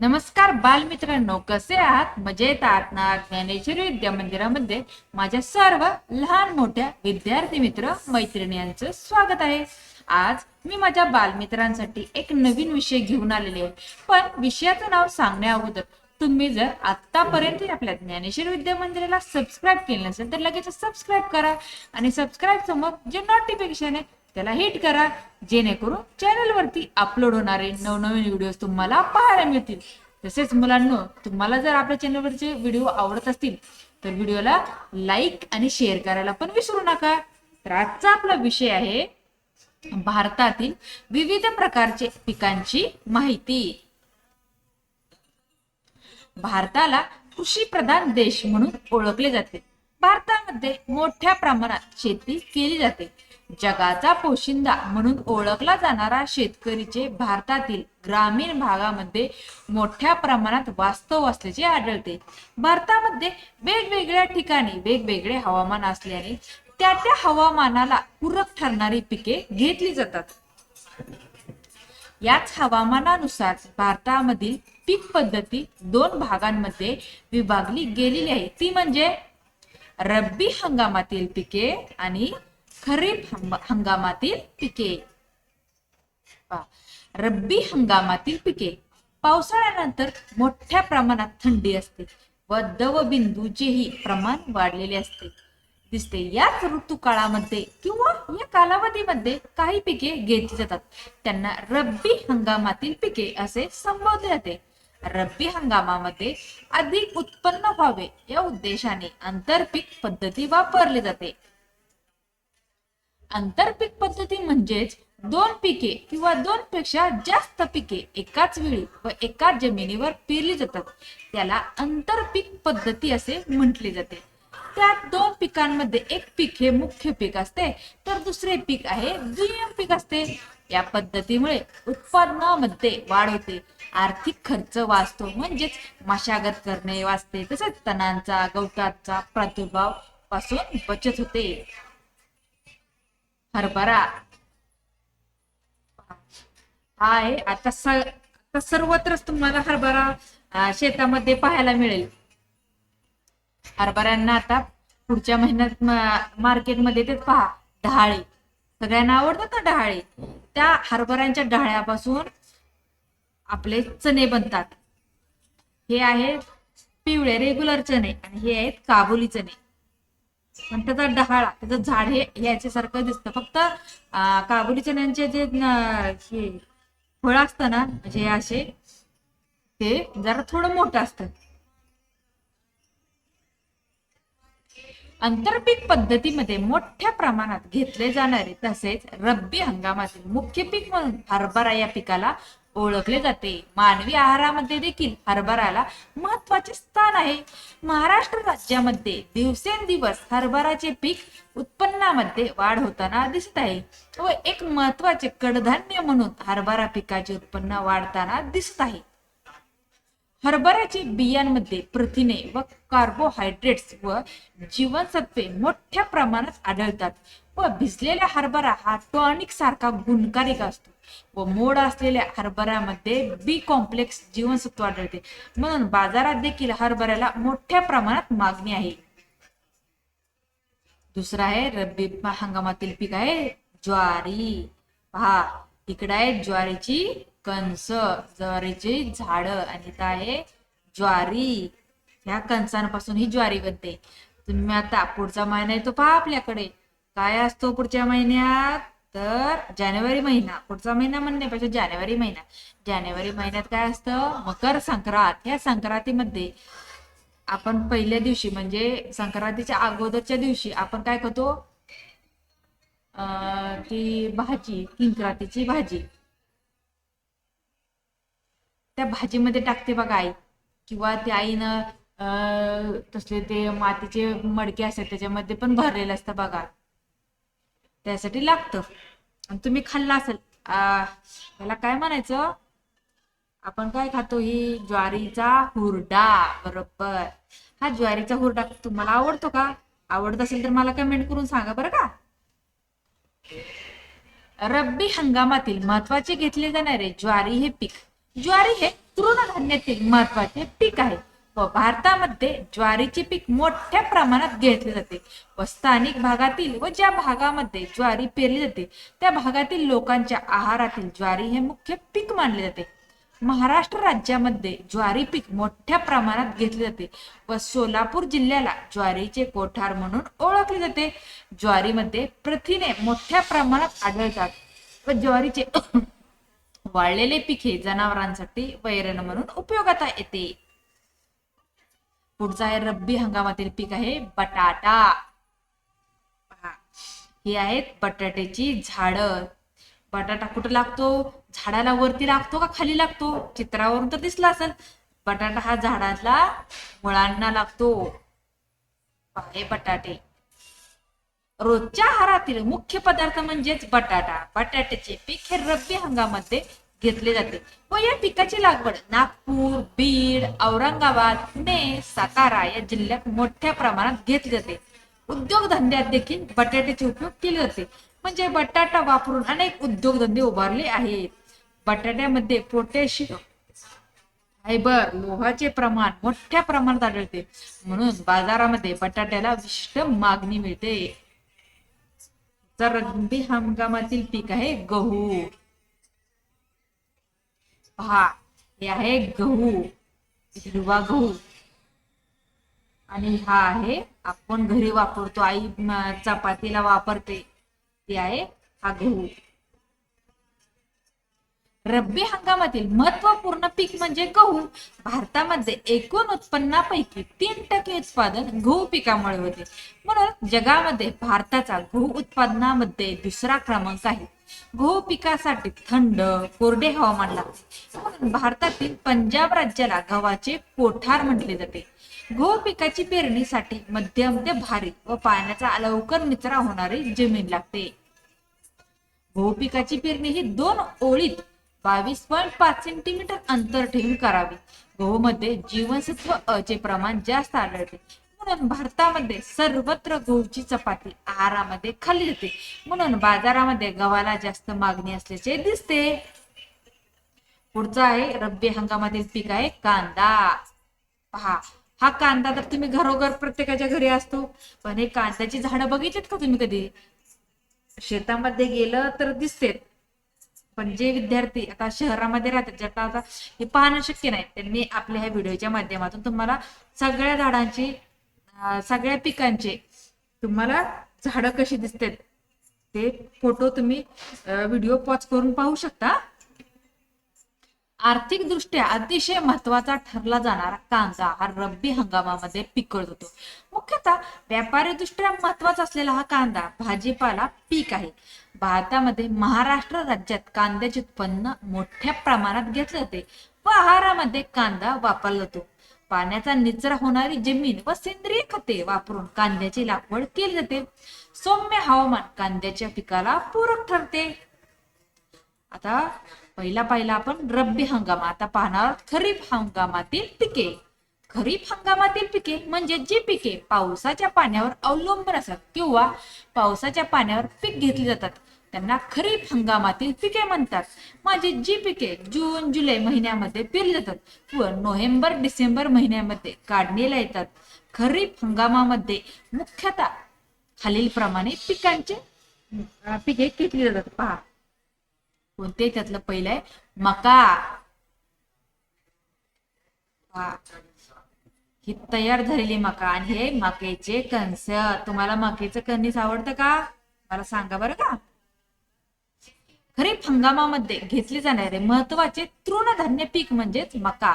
नमस्कार बालमित्रांनो कसे आहात? मजेत आहात ना? ज्ञानेश्वरी विद्या मंदिरामध्ये माझ्या सर्व लहान मोठ्या विद्यार्थी मित्र मैत्रिणी यांचं स्वागत आहे. आज मी माझ्या बालमित्रांसाठी एक नवीन विषय घेऊन आलेले आहे. पण विषयाचं नाव सांगण्या अगोदर तुम्ही जर आतापर्यंत आपल्या ज्ञानेश्वर विद्या मंदिराला सबस्क्राईब केलं नसेल तर लगेच सबस्क्राईब करा. आणि सबस्क्राईब समोर जे नोटिफिकेशन आहे त्याला हिट करा. जेणेकरून चॅनलवरती अपलोड होणारे नवनवीन व्हिडिओ तुम्हाला पाहायला मिळतील. तसेच मुलांनो तुम्हाला जर आपल्या चॅनलवरचे व्हिडिओ आवडत असतील तर व्हिडिओला लाईक आणि शेअर करायला पण विसरू नका. तर आजचा आपला विषय आहे भारतातील विविध प्रकारचे पिकांची माहिती. भारताला कृषी प्रधान देश म्हणून ओळखले जाते. भारतामध्ये मोठ्या प्रमाणात शेती केली जाते. जगाचा पोशिंदा म्हणून ओळखला जाणारा शेतकरीचे भारतातील ग्रामीण भागामध्ये मोठ्या प्रमाणात वास्तव असल्याचे आढळते. भारतामध्ये वेगवेगळ्या ठिकाणी वेगवेगळे हवामान असल्याने त्या त्या हवामानाला पूरक ठरणारी पिके घेतली जातात. याच हवामानानुसार भारतामधील पीक पद्धती दोन भागांमध्ये विभागली गेलेली आहे. ती म्हणजे रब्बी हंगामातील पिके आणि खरीप हंगामातील पिके. रब्बी हंगामातील पिके. पावसाळ्यानंतर मोठ्या प्रमाणात थंडी असते व दवबिंदूचेही प्रमाण वाढलेले असते. दिसते याच ऋतू काळामध्ये किंवा या कालावधीमध्ये काही पिके घेतली जातात. त्यांना रब्बी हंगामातील पिके असे संबोधले जाते. रब्बी हंगामामध्ये अधिक उत्पन्न व्हावे या उद्देशाने आंतरपीक पद्धती वापरली जाते. आंतरपीक पद्धती म्हणजेच दोन पिके किंवा दोन पेक्षा जास्त पिके एकाच वेळी व एकाच जमिनीवर पेरली जातात. त्याला आंतरपीक पद्धती असे म्हटले जाते. त्यात दोन पिकांमध्ये एक पीक हे मुख्य पीक असते तर दुसरे पीक आहे दुय्यम पीक असते. या पद्धतीमुळे उत्पन्नामध्ये वाढ होते. आर्थिक खर्च वाचतो म्हणजेच मशागत करणे वाचते. तसेच तणांचा गवताचा प्रादुर्भावपासून बचत होते. हरभरा. हा आहे. आता स आता सर्वत्रच तुम्हाला हरभरा शेतामध्ये पाहायला मिळेल. हरभऱ्यांना आता पुढच्या महिन्यात मार्केटमध्ये ते पहा. डहाळे सगळ्यांना आवडतात ना डहाळे त्या हरभऱ्यांच्या डहाळ्यापासून आपले चणे बनतात. हे आहेत पिवळे रेग्युलर चणे आणि हे आहेत काबुली चणे. पण त्याचा डहाळा त्याचं झाड हे याच्यासारखं दिसतं. फक्त काबुली चण्यांचे जे हे फळ असतं ना म्हणजे असे ते जरा थोडं मोठं असतं. आंतरपीक पद्धतीमध्ये मोठ्या प्रमाणात घेतले जाणारे तसेच रब्बी हंगामातील मुख्य पीक म्हणून हरभरा या पिकाला ओळखले जाते. मानवी आहारामध्ये देखील हरभराला महत्त्वाचे स्थान आहे. महाराष्ट्र राज्यामध्ये दिवसेंदिवस हरभराचे पीक उत्पन्नामध्ये वाढ होताना दिसत आहे व एक महत्त्वाचे कडधान्य म्हणून हरभरा पिकाचे उत्पन्न वाढताना दिसत आहे. हरभऱ्याचे बियांमध्ये प्रथिने व कार्बोहायड्रेट्स व जीवनसत्वे मोठ्या प्रमाणात आढळतात व भिजलेला हरभरा हा टॉनिक सारखा गुणकारिक असतो व मोड असलेल्या हरभऱ्यामध्ये बी कॉम्प्लेक्स जीवनसत्व आढळते. म्हणून बाजारात देखील हरभऱ्याला मोठ्या प्रमाणात मागणी आहे. दुसरा आहे रब्बी हंगामातील पीक आहे. ज्वारी. पहा इकडे आहे ज्वारीची कणस ज्वारीची झाड आणि इथं आहे ज्वारी. ह्या कणसांपासून ही ज्वारी बनते. तुम्ही आता पुढचा महिना येतो पहा आपल्याकडे. काय असतो पुढच्या महिन्यात? तर जानेवारी महिना. पुढचा महिना म्हणण्यापेक्षा जानेवारी महिना. जानेवारी महिन्यात काय असतं? मकर संक्रांत. ह्या संक्रांतीमध्ये आपण पहिल्या दिवशी म्हणजे संक्रांतीच्या अगोदरच्या दिवशी आपण काय करतो? अं, ती भाजी किंक्रातीची भाजी. त्या भाजीमध्ये टाकते बघा आई. किंवा त्या आईनं तसले ते मातीचे मडके असतात त्याच्यामध्ये पण भरलेलं असतं बघा. त्यासाठी लागतं. आणि तुम्ही खाल्ला असेल याला काय म्हणायचं? आपण काय खातो? ही ज्वारीचा हुरडा बरोबर. हा ज्वारीचा हुरडा तुम्हाला आवडतो का? आवडत असेल तर मला कमेंट करून सांगा बरं का? रब्बी हंगामातील महत्त्वाचे घेतले जाणारे ज्वारी हे पीक. ज्वारी हे तृणधान्यातील महत्त्वाचे पीक आहे. व भारतामध्ये ज्वारीचे पीक मोठ्या प्रमाणात घेतले जाते. व स्थानिक भागातील व ज्या भागामध्ये ज्वारी पेरली जाते त्या भागातील लोकांच्या आहारातील ज्वारी हे मुख्य पीक मानले जाते. महाराष्ट्र राज्यामध्ये ज्वारी पीक मोठ्या प्रमाणात घेतले जाते व सोलापूर जिल्ह्याला ज्वारीचे कोठार म्हणून ओळखले जाते. ज्वारीमध्ये प्रथिने मोठ्या प्रमाणात आढळतात व ज्वारीचे वाळलेले पीक हे जनावरांसाठी वैरण म्हणून उपयोगात येते. पुढचा आहे रब्बी हंगामातील पीक आहे बटाटा. हे आहेत बटाट्याची झाडं. बटाटा कुठं लागतो? झाडाला वरती लागतो का खाली लागतो? चित्रावरून तर दिसला असेल. बटाटा हा झाडाला मुळांना लागतो. हे बटाटे. रोजच्या आहारातील मुख्य पदार्थ म्हणजेच बटाटा. बटाट्याचे पीक हे रब्बी हंगामामध्ये घेतले जाते. व या पिकाची लागवड नागपूर बीड औरंगाबाद पुणे सातारा या जिल्ह्यात मोठ्या प्रमाणात घेतली जाते. उद्योगधंद्यात देखील बटाट्याचे उपयोग केले जाते. म्हणजे बटाटा वापरून अनेक उद्योगधंदे उभारले आहेत. बटाट्यामध्ये पोटॅशियम फायबर लोहाचे प्रमाण मोठ्या प्रमाणात आढळते. म्हणून बाजारामध्ये बटाट्याला विशिष्ट मागणी मिळते. तर रब्बी हंगामातील पीक आहे गहू पहा हे आहे गहू हिरवा गहू. आणि हा आहे आपण घरी वापरतो आई चपातीला वापरते ते आहे हा गहू. रब्बी हंगामातील महत्त्वपूर्ण पीक म्हणजे गहू. भारतामध्ये एकूण उत्पन्नापैकी तीन टक्के उत्पादन गहू पिकामुळे होते. म्हणून जगामध्ये भारताचा गहू उत्पादनामध्ये दुसरा क्रमांक आहे. गहू पिकासाठी थंड कोरडे हवामान लागते. भारतातील पंजाब राज्याला गव्हाचे कोठार म्हटले जाते. गहू पिकाची पेरणीसाठी मध्यम ते भारी व पाण्याचा लवकर निचरा होणारी जमीन लागते. गहू पिकाची पेरणी ही दोन ओळीत बावीस पॉईंट पाच सेंटीमीटर अंतर ठेवून करावी. गहूमध्ये जीवनसत्व अ चे प्रमाण जास्त आढळते. म्हणून भारतामध्ये सर्वत्र गहूची चपाती आहारामध्ये खाल्ली जाते. म्हणून बाजारामध्ये गव्हाला जास्त मागणी असल्याचे दिसते. पुढचा आहे रब्बी हंगामातील पीक आहे कांदा. पहा हा कांदा तर तुम्ही घरोघर प्रत्येकाच्या घरी असतो. पण हे कांद्याची झाडं बघितलीत का तुम्ही कधी? शेतामध्ये गेलं तर दिसतेत पण जे विद्यार्थी आता शहरामध्ये राहतात ज्यांना आता हे पाहणं शक्य नाही त्यांनी आपल्या ह्या व्हिडिओच्या माध्यमातून तुम्हाला सगळ्या झाडांची सगळ्या पिकांचे. तुम्हाला झाडं कशी दिसतात ते फोटो तुम्ही व्हिडिओ पॉज करून पाहू शकता. आर्थिक दृष्ट्या अतिशय महत्त्वाचा ठरला जाणारा कांदा हा रब्बी हंगामामध्ये पिकवत होतो. मुख्यतः व्यापारी दृष्ट्या महत्त्वाचा असलेला हा कांदा भाजीपाला पीक आहे. भारतामध्ये महाराष्ट्र राज्यात कांद्याचे उत्पन्न मोठ्या प्रमाणात घेतले जाते. व आहारामध्ये कांदा वापरला जातो. पाण्याचा निचरा होणारी जमीन व सेंद्रिय खते वापरून कांद्याची लागवड केली जाते. सौम्य हवामान कांद्याच्या पिकाला पूरक ठरते. आता पहिला पहिला आपण रब्बी हंगाम. आता पाहणार खरीप हंगामातील पिके. खरीप हंगामातील पिके म्हणजे जी पिके पावसाच्या पाण्यावर अवलंबून असतात किंवा पावसाच्या पाण्यावर पीक घेतली जातात. त्यांना खरीप हंगामातील पिके म्हणतात. माझी जी पिके जून जुलै महिन्यामध्ये पेरली जातात व नोव्हेंबर डिसेंबर महिन्यामध्ये काढणीला येतात. खरीप हंगामामध्ये मुख्यतः खालीलप्रमाणे पिकांचे पिके घेतली जातात. पहा. कोणते? त्यातलं पहिलं आहे मका. ही तयार झालेली मका आणि हे मकेचे कणस. तुम्हाला मकेचं कणीस आवडतं का? मला सांगा बरं का. खरीप हंगामामध्ये घेतले जाणारे महत्त्वाचे तृणधान्य पीक म्हणजेच मका.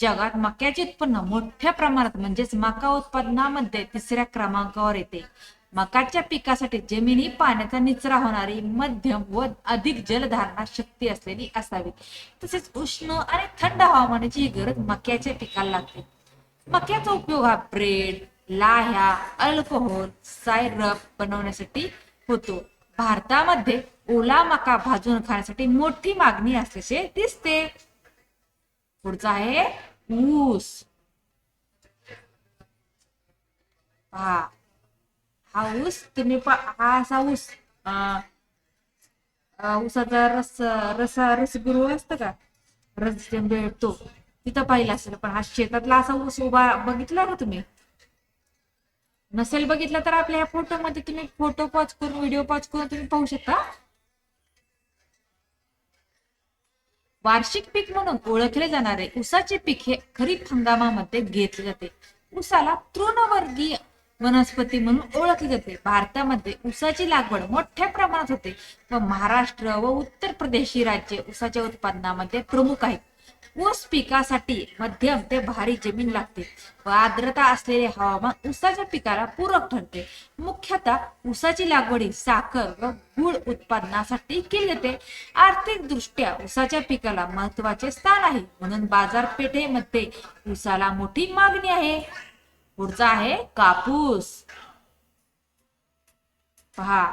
जगात मक्याचे उत्पन्न मोठ्या प्रमाणात म्हणजेच मका उत्पादनामध्ये तिसऱ्या क्रमांकावर येते. मकाच्या पिकासाठी जमीन ही पाण्याचा निचरा होणारी मध्यम व अधिक जलधारणा शक्ती असलेली असावी. तसेच उष्ण आणि थंड हवामानाची गरज मक्याच्या पिकाला लागते. मक्याचा उपयोग हा ब्रेड लाह्या अल्कोहोल सायरप बनवण्यासाठी होतो. भारतामध्ये ओला मका भाजून खाण्यासाठी मोठी मागणी असल्याचे दिसते. पुढचा आहे ऊस. हा. हा ऊस तुम्ही हा असा ऊस. ऊसाचा रस रसा रसगुरू असतं का? रस भेटतो. तिथं पाहिला असेल पण हा शेतातला असा ऊस उभा बघितला ना तुम्ही? नसेल बघितला तर आपल्या ह्या फोटोमध्ये तुम्ही फोटो पॉज करून व्हिडिओ पॉज करून तुम्ही पाहू शकता. वार्षिक पीक म्हणून ओळखले जाणारे उसाचे पीक हे खरीप हंगामामध्ये घेतले जाते. उसाला तृणवर्गीय वनस्पती म्हणून ओळखले जाते. भारतामध्ये उसाची लागवड मोठ्या प्रमाणात होते. व महाराष्ट्र व उत्तर प्रदेश ही राज्ये उसाच्या उत्पादनामध्ये प्रमुख आहेत. ऊस पिकासाठी मध्यम ते भारी जमीन लागते. व आर्द्रता असलेले हवामान ऊसाच्या पिकाला पूरक ठरते. मुख्यतः ऊसाची लागवडी साखर व गुळ उत्पादनासाठी केली जाते. आर्थिक दृष्ट्या ऊसाच्या पिकाला महत्त्वाचे स्थान आहे. म्हणून बाजारपेठेमध्ये ऊसाला मोठी मागणी आहे. पुढचा आहे कापूस. पहा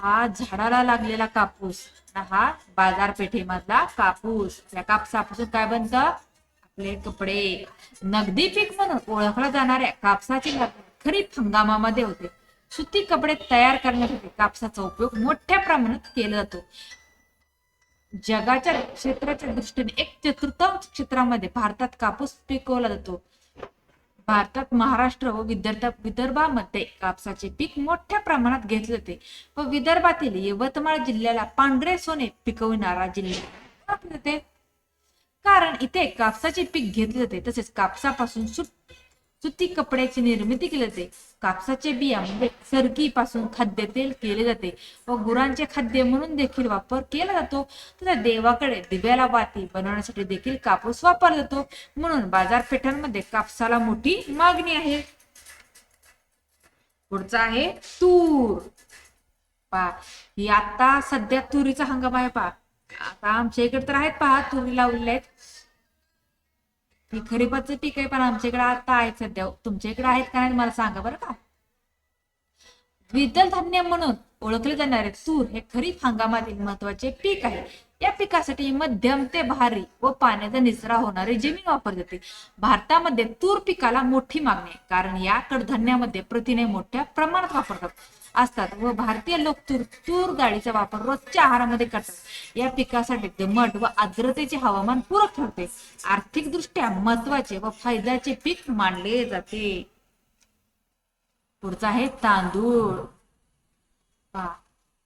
हा झाडाला लागलेला कापूस. हा बाजारपेठेमधला कापूस. या कापसापासून काय बनतं? आपले कपडे. नगदी पीक म्हणून ओळखला जाणाऱ्या कापसाची खरीप हंगामामध्ये होते. सुती कपडे तयार करण्यासाठी कापसाचा उपयोग मोठ्या प्रमाणात केला जातो. जगाच्या क्षेत्राच्या दृष्टीने एक चतुर्थांश क्षेत्रामध्ये भारतात कापूस पिकवला जातो. भारतात महाराष्ट्र व विदर्भ विदर्भामध्ये कापसाचे पीक मोठ्या प्रमाणात घेतले होते. व विदर्भातील यवतमाळ जिल्ह्याला पांढरे सोने पिकविणारा जिल्हा कारण इथे कापसाचे पीक घेतले जाते तसेच कापसापासून सुट सुती कपड्याची निर्मिती केली जाते. कापसाचे बिया म्हणजे सरकीपासून खाद्यतेल केले जाते व गुरांचे खाद्य म्हणून देखील वापर केला जातो. तसेच देवाकडे दिव्याला वाती बनवण्यासाठी देखील कापूस वापरला जातो. म्हणून बाजारपेठांमध्ये कापसाला मोठी मागणी आहे. पुढचा आहे तूर. पहा ही आता सध्या तुरीचा हंगाम आहे पहा. आता आमच्या इकडे तर आहेत पहा तुरी लावलेल्या आहेत. खरीपाचं पीक आहे पण आमच्याकडे आता आहेत सध्या. तुमच्या इकडे आहेत का नाही मला सांगा बरं का? द्विदल धान्य म्हणून ओळखले जाणारे तूर हे खरीप हंगामातील महत्त्वाचे पीक आहे. या पिकासाठी मध्यम ते भारी व पाण्याचा निचरा होणारी जमीन वापरली जाते. भारतामध्ये तूर पिकाला मोठी मागणी आहे कारण या कडधान्यामध्ये प्रथिने मोठ्या प्रमाणात वापरतात. असतात व भारतीय लोक तूर तूर डाळीचा वापर रोजच्या आहारामध्ये करतात. या पिकासाठी दमट व आर्द्रतेचे हवामान पूरक ठरते. आर्थिक दृष्ट्या महत्त्वाचे व फायद्याचे पीक मानले जाते. पुढचा आहे तांदूळ. पहा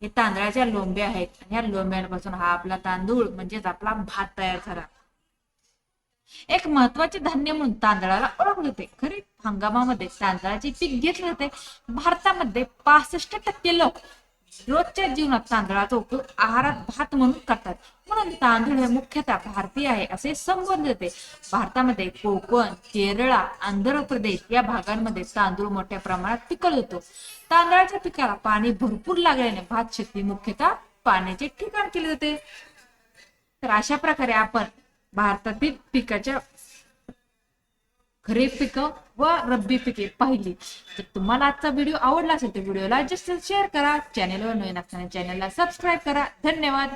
हे तांदळाच्या लोंब्या आहेत. आणि या लोंब्यांपासून हा आपला तांदूळ म्हणजेच आपला भात तयार झाला. एक महत्त्वाचे धान्य म्हणून तांदळाला ओळखले होते खरीप हंगामामध्ये तांदळाचे पीक घेतले जाते. भारतामध्ये पासष्ट टक्के लोक रोजच्या जीवनात तांदळाचा उपयोग आहारात भात म्हणून करतात. म्हणून तांदूळ हे मुख्यतः भारतीय आहे असे संबोधले जाते. भारतामध्ये कोकण केरळा आंध्र प्रदेश या भागांमध्ये तांदूळ मोठ्या प्रमाणात पिकल होतो तांदळाच्या पिकाला पाणी भरपूर लागल्याने भात शेती मुख्यतः पाण्याचे ठिकाण केले जाते. तर अशा प्रकारे आपण भारतातील पिकाच्या खरीप पिकं व रब्बी पिके पाहिली. तर तुम्हाला आजचा व्हिडिओ आवडला असेल तर व्हिडिओला जस्ट शेअर करा. चॅनेलवर नवीन असताना चॅनलला सबस्क्राईब करा. धन्यवाद.